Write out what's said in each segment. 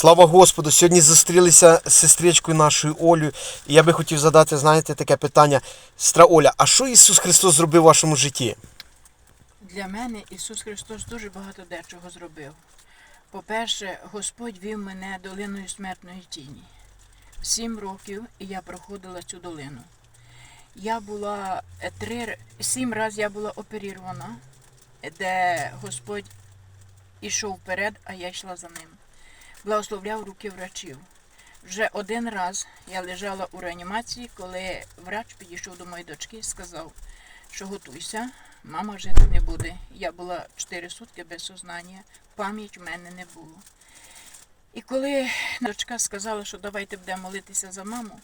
Слава Господу! Сьогодні зустрілися з сестричкою нашою Олею. І я би хотів задати, знаєте, таке питання. Сестра Оля, а що Ісус Христос зробив у вашому житті? Для мене Ісус Христос дуже багато дечого зробив. По-перше, Господь вів мене долиною смертної тіні. Сім років я проходила цю долину. Я була е, три, сім разів я була оперірована, де Господь ішов вперед, а я йшла за ним. Благословляв руки врачів. Вже один раз я лежала у реанімації, коли врач підійшов до моєї дочки і сказав, що готуйся, мама жити не буде. Я була 4 сутки без сознання, пам'ять в мене не було. І коли дочка сказала, що давайте будемо молитися за маму,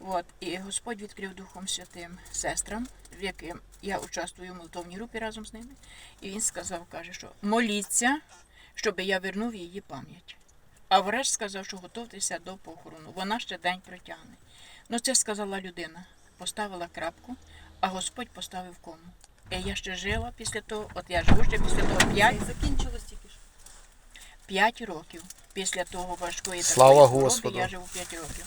от, і Господь відкрив Духом Святим сестрам, в яким я участвую в молитовній групі разом з ними, і він сказав, каже, що моліться, щоб я вернув її пам'ять. А врач сказав, що готуйтеся до похорону. Вона ще день протягне. Ну, це сказала людина. Поставила крапку, а Господь поставив кому. І я ще жила після того, от я живу ще після того 5, Закінчилось тільки що. 5 років. Після того важкої Слава такої хвороби я живу 5 років.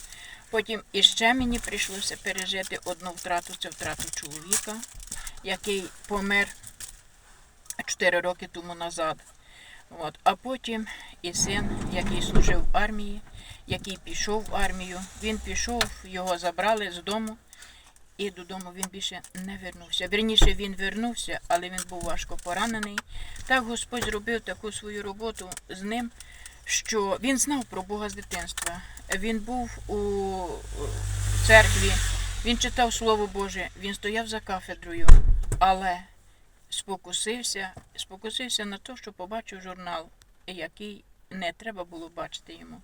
Потім іще мені прийшлося пережити одну втрату, це втрату чоловіка, який помер 4 роки тому назад. От. А потім і син, який служив в армії, який пішов в армію. Він пішов, його забрали з дому, і додому він більше не вернувся. Вірніше, він вернувся, але він був важко поранений. Так Господь зробив таку свою роботу з ним, що він знав про Бога з дитинства. Він був у церкві, він читав Слово Боже, він стояв за кафедрою, але спокусився, спокусився на те, що побачив журнал, який не треба було бачити йому.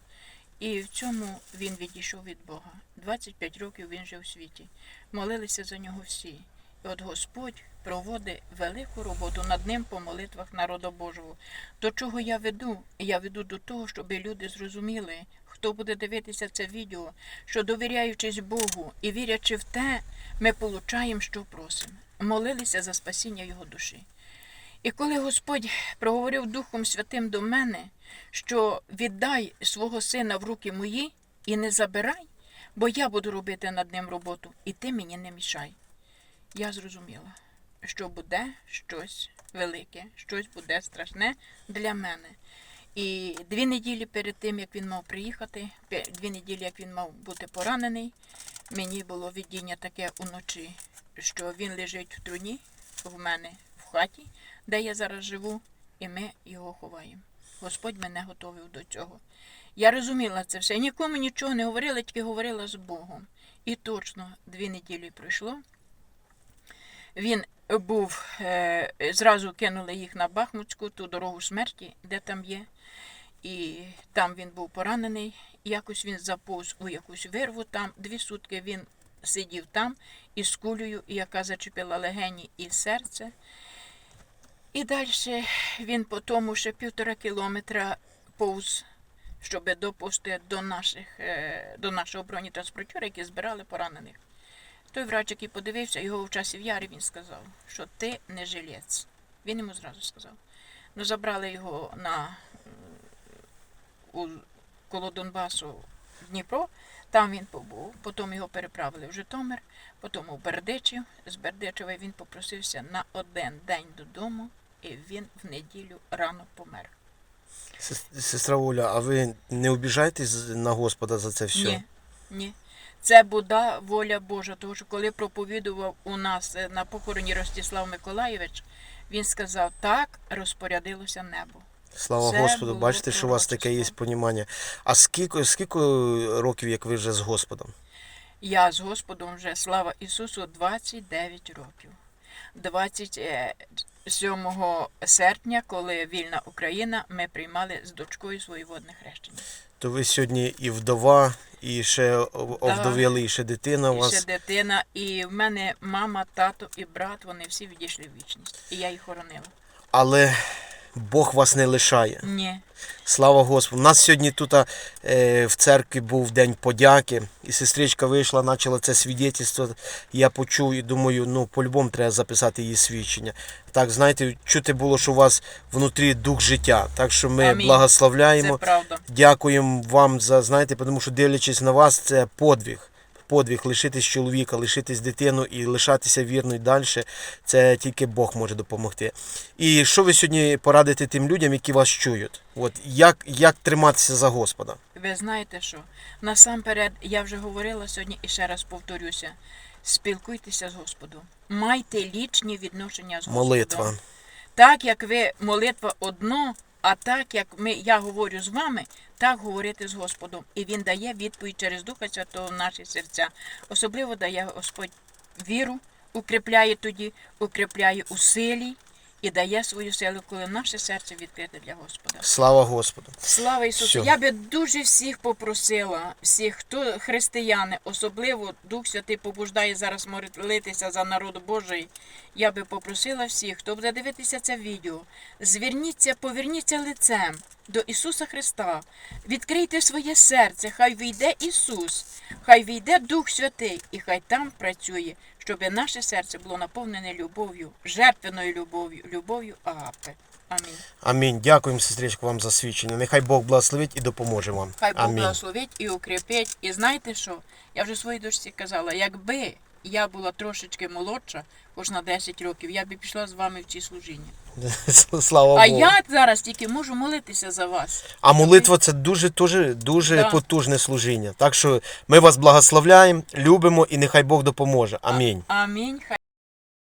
І в цьому він відійшов від Бога. 25 років він жив у світі. Молилися за нього всі. І от Господь проводить велику роботу над ним по молитвах народу Божого. До чого я веду? Я веду до того, щоб люди зрозуміли, хто буде дивитися це відео, що довіряючись Богу і вірячи в те, ми получаємо, що просимо. Молилися за спасіння його душі. І коли Господь проговорив Духом Святим до мене, що віддай свого сина в руки мої і не забирай, бо я буду робити над ним роботу, і ти мені не мішай. Я зрозуміла, що буде щось велике, щось буде страшне для мене. І дві неділі перед тим, як він мав приїхати, дві неділі, як він мав бути поранений, мені було видіння таке уночі, що він лежить в труні в мене в хаті, де я зараз живу, і ми його ховаємо. Господь мене готовив до цього. Я розуміла це все. Нікому нічого не говорила, тільки говорила з Богом. І точно дві неділі пройшло. Він був, е, зразу кинули їх на Бахмутську, ту дорогу смерті, де там є. І там він був поранений. Якось він заповз у якусь вирву там. Дві сутки він сидів там із кулею, яка зачепила легені і серце. І далі він по тому ще півтора кілометра повз, щоб доповзти до, наших, е, до нашого бронетранспортера, які збирали поранених. Той врач, який подивився, його в часі в ярі, він сказав, що ти не жилець. Він йому зразу сказав. Ну, забрали його на у, коло Донбасу в Дніпро, там він побув, потім його переправили в Житомир, потім у Бердичів. З Бердичева він попросився на один день додому, і він в неділю рано помер. Сестра Оля, а ви не обіжаєтесь на Господа за це все? Ні, ні. Це була воля Божа, тому що коли проповідував у нас е, на похороні Ростислав Миколаєвич, він сказав, так розпорядилося небо. Слава Це Господу, бачите, що у вас таке є понімання. А скільки, скільки років, як ви вже з Господом? Я з Господом вже, слава Ісусу, 29 років. 27 серпня, коли вільна Україна, ми приймали з дочкою своєводне хрещення. То ви сьогодні і вдова, і ще ов- овдовіли, і ще дитина у І ще дитина, і в мене мама, тато і брат, вони всі відійшли в вічність. І я їх хоронила. Але Бог вас не лишає. Ні. Слава Господу. У нас сьогодні тут е, в церкві був День подяки, і сестричка вийшла, почала це свідетельство. Я почув і думаю, ну по-любому треба записати її свідчення. Так, знаєте, чути було, що у вас внутрі дух життя. Так що ми Амінь. благословляємо. Це правда. Дякуємо вам за, знаєте, тому що дивлячись на вас, це подвиг. Подвиг лишитись чоловіка, лишитись дитину і лишатися вірною далі, це тільки Бог може допомогти. І що ви сьогодні порадите тим людям, які вас чують? От як, як триматися за Господа? Ви знаєте що? Насамперед, я вже говорила сьогодні і ще раз повторюся. Спілкуйтеся з Господом. Майте лічні відношення з Господом. Молитва. Так як ви молитва одно, а так як ми, я говорю з вами, так говорити з Господом. І Він дає відповідь через Духа Святого в наші серця. Особливо дає Господь віру, укріпляє тоді, укріпляє у силі і дає свою силу, коли наше серце відкрите для Господа. Слава Господу! Слава Ісусу! Всьо. Я би дуже всіх попросила, всіх, хто християни, особливо Дух Святий побуждає зараз молитися за народ Божий. Я би попросила всіх, хто буде дивитися це відео, зверніться, поверніться лицем до Ісуса Христа, відкрийте своє серце, хай війде Ісус, хай війде Дух Святий, і хай там працює, щоб наше серце було наповнене любов'ю, жертвеною любов'ю, любов'ю Агапи. Амінь. Амінь. Дякуємо, сестричко, вам за свідчення. Нехай Бог благословить і допоможе вам. Хай Бог Амінь. благословить і укріпить. І знаєте що? Я вже своїй дочці казала, якби я була трошечки молодша, хоч на 10 років, я б пішла з вами в ці служіння. Слава А Богу. я зараз тільки можу молитися за вас. А молитва це дуже дуже дуже Да. потужне служіння. Так що ми вас благословляємо, любимо і нехай Бог допоможе. Амінь. Амінь.